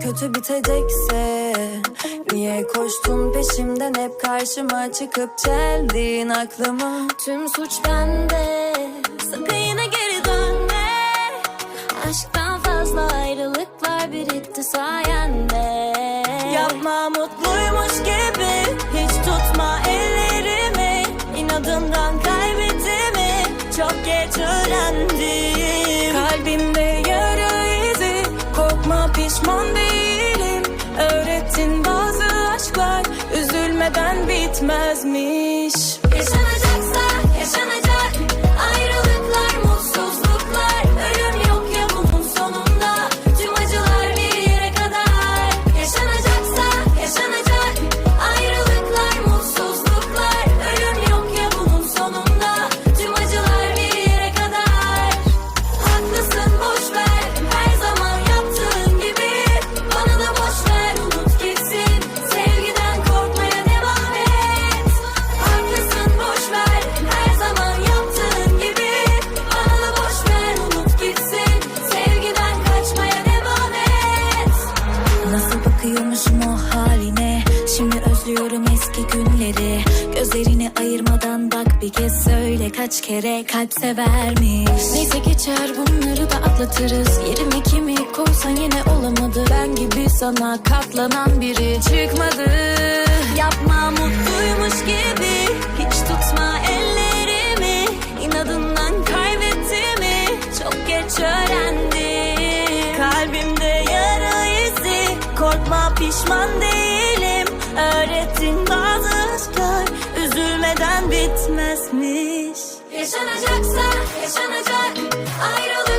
kötü bitecekse Niye koştun peşimden? Hep karşıma çıkıp çeldin aklımı Tüm suç bende sakın yine geri dönme. Aşktan fazla ayrılıklar biritti sayende. Yapma mutluymuş gibi hiç tutma ellerimi. İnadından kaybettiğimi çok geç öğrendim. Kalbimde yara izi korkma pişman değilim Öğrettin bazı aşklar üzülmeden bitmezmiş. Yaşanacak özlüyorum eski günleri. Gözlerini ayırmadan bak bir kez söyle Kaç kere kalp severmiş. Neyse geçer bunları da atlatırız. Yerime kimi koysan yine olamadı. Ben gibi sana katlanan biri çıkmadı. Yapma mutluymuş gibi Hiç tutma ellerimi. İnadından kaybettiğimi Çok geç öğrendim. Kalbimde yara izi. Korkma pişman değilim Öğrettin bazı aşklar Üzülmeden bitmezmiş. Yaşanacaksa yaşanacak Ayrılık